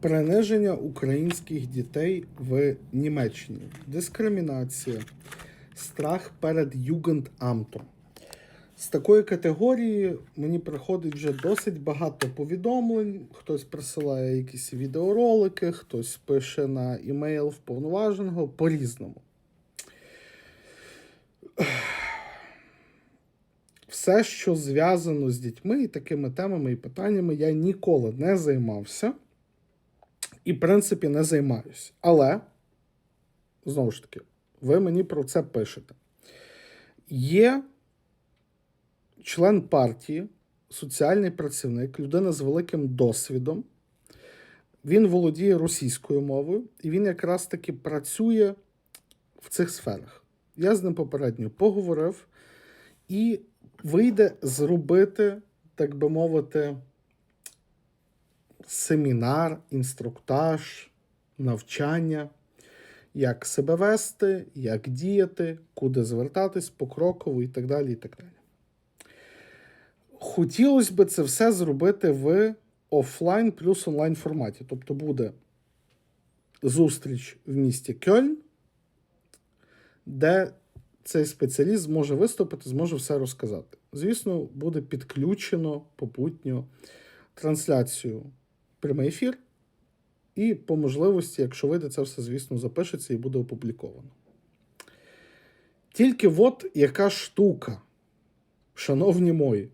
Приниження українських дітей в Німеччині. Дискримінація. Страх перед Югендамтом. З такої категорії мені приходить вже досить багато повідомлень. Хтось присилає якісь відеоролики, хтось пише на імейл вповноваженого по-різному. Все, що зв'язано з дітьми і такими темами і питаннями, я ніколи не займався і, в принципі, не займаюся. Але, знову ж таки, ви мені про це пишете. Є член партії, соціальний працівник, людина з великим досвідом. Він володіє російською мовою, і він якраз таки працює в цих сферах. Я з ним попередньо поговорив і вийде зробити, так би мовити, семінар, інструктаж, навчання, як себе вести, як діяти, куди звертатись покроково і так далі. і так далі. Хотілося б це все зробити в офлайн плюс онлайн форматі. Тобто буде зустріч в місті Кьольн, де цей спеціаліст зможе виступити, зможе все розказати. Звісно, буде підключено попутньо трансляцію прямий ефір. І по можливості, якщо вийде, це все, звісно, запишеться і буде опубліковано. Тільки от яка штука, шановні мої,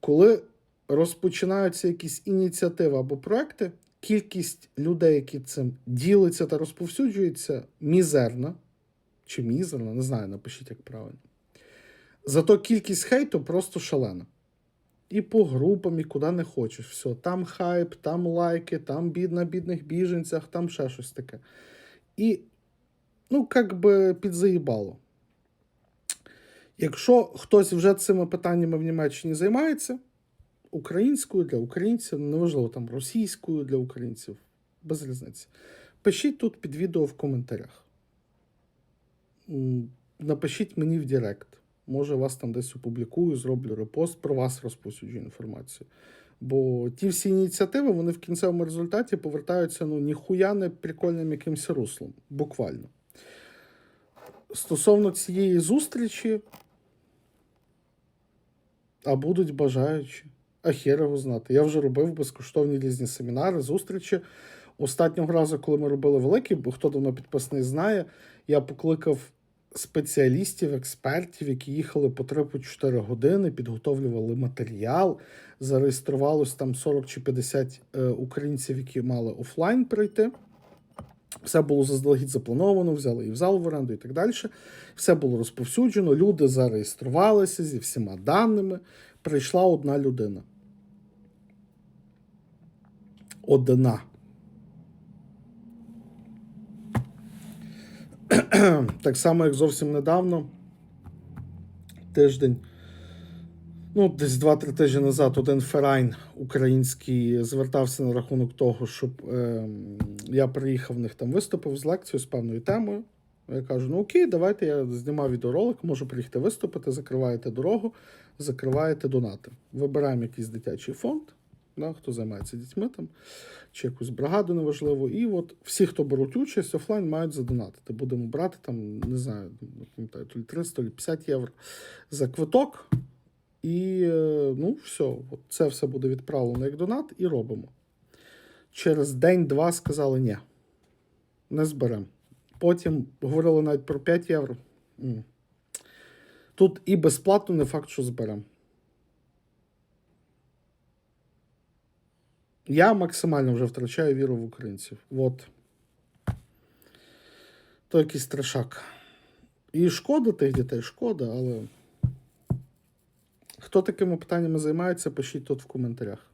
коли розпочинаються якісь ініціативи або проекти, кількість людей, які цим ділиться та розповсюджується, мізерна. Чи мізерна, не знаю, напишіть, як правильно. Зато кількість хейту просто шалена. І по групам, і куди не хочеш. Все, там хайп, там лайки, там бід на бідних біженцях, там ще щось таке. І, ну, як би підзаїбало. Якщо хтось вже цими питаннями в Німеччині займається, українською для українців, неважливо там російською для українців, без різниці. Пишіть тут під відео в коментарях. Напишіть мені в Директ. Може, вас там десь опублікую, зроблю репост, про вас розповсюджу інформацію. Бо ті всі ініціативи, вони в кінцевому результаті повертаються ну, ніхуя не прикольним якимось руслом. Буквально. Стосовно цієї зустрічі, а будуть бажаючі. А хер його знати. Я вже робив безкоштовні різні семінари, зустрічі. Останнього разу, коли ми робили великий, бо хто давно підписаний знає, я покликав спеціалістів, експертів, які їхали по 3-4 години, підготовлювали матеріал. Зареєструвалось там 40 чи 50 е, українців, які мали офлайн прийти. Все було заздалегідь заплановано, взяли і в зал в оренду і так далі. Все було розповсюджено, люди зареєструвалися зі всіма даними. Прийшла одна людина. Одна. Так само, як зовсім недавно, тиждень, ну, десь 2-3 тижні назад, один Ферайн український звертався на рахунок того, щоб е, я приїхав в них там виступив з лекцією з певною темою. Я кажу: ну окей, давайте я знімав відеоролик, можу приїхати виступити, закриваєте дорогу, закриваєте донати. Вибираємо якийсь дитячий фонд, да, хто займається дітьми там, чи якусь бригаду неважливо. І от всі, хто беруть участь, офлайн мають задонатити. Будемо брати там, не знаю, не пам'ятаю, то лі 300, то лі 50 євро за квиток. І е, ну, все, от це все буде відправлено як донат, і робимо. Через день-два сказали ні, не зберемо. Потім говорили навіть про 5 євро. Тут і безплатно не факт, що зберемо. Я максимально вже втрачаю віру в українців. От. То якийсь страшак. І шкода тих дітей, шкода, але хто такими питаннями займається, пишіть тут в коментарях.